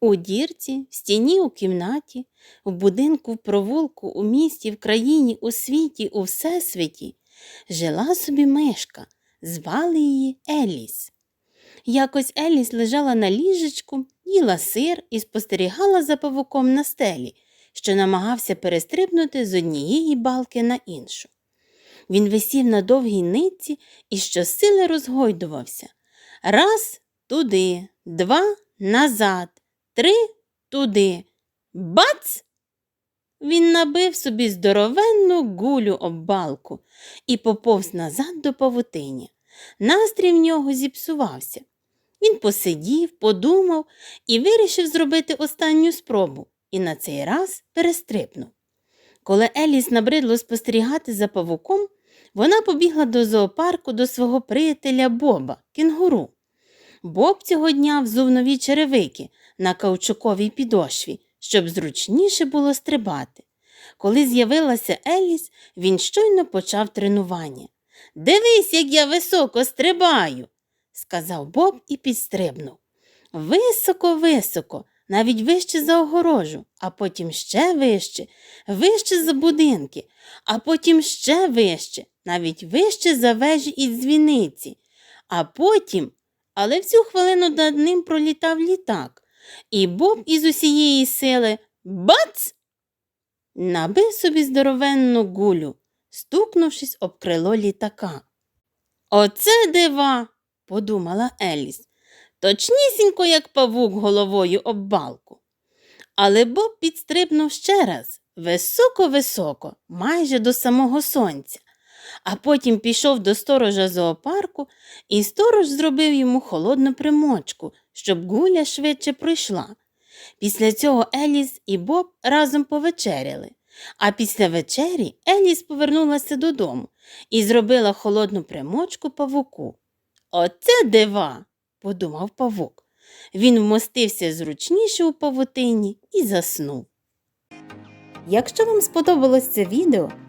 У дірці, в стіні, у кімнаті, в будинку, в провулку, у місті, в країні, у світі, у всесвіті жила собі мишка, звали її Еліс. Якось Еліс лежала на ліжечку, їла сир і спостерігала за павуком на стелі, що намагався перестрибнути з однієї балки на іншу. Він висів на довгій нитці і щосили розгойдувався. Раз туди, два назад, три туди. Бац! Він набив собі здоровенну гулю об балку і поповз назад до павутині. Настрій в нього зіпсувався. Він посидів, подумав і вирішив зробити останню спробу, і на цей раз перестрипнув. Коли Еліс набридло спостерігати за павуком, вона побігла до зоопарку до свого приятеля Боба, кінгуру. Боб цього дня взув нові черевики на каучуковій підошві, щоб зручніше було стрибати. Коли з'явилася Еліс, він щойно почав тренування. Дивись, як я високо стрибаю, сказав Боб і підстрибнув. Високо, високо, навіть вище за огорожу, а потім ще вище, вище за будинки, а потім ще вище, навіть вище за вежі і дзвіниці. А потім, але в цю хвилину над ним пролітав літак, і Боб із усієї сили бац! Набив собі здоровенну гулю, стукнувшись об крило літака. Оце дива, подумала Еліс, точнісінько, як павук головою об балку. Але Боб підстрибнув ще раз, високо-високо, майже до самого сонця, а потім пішов до сторожа зоопарку, і сторож зробив йому холодну примочку, щоб гуля швидше пройшла. Після цього Еліс і Боб разом повечеряли, а після вечері Еліс повернулася додому і зробила холодну примочку павуку. Оце дива, подумав павук. Він вмостився зручніше у павутині і заснув. Якщо вам сподобалось це відео,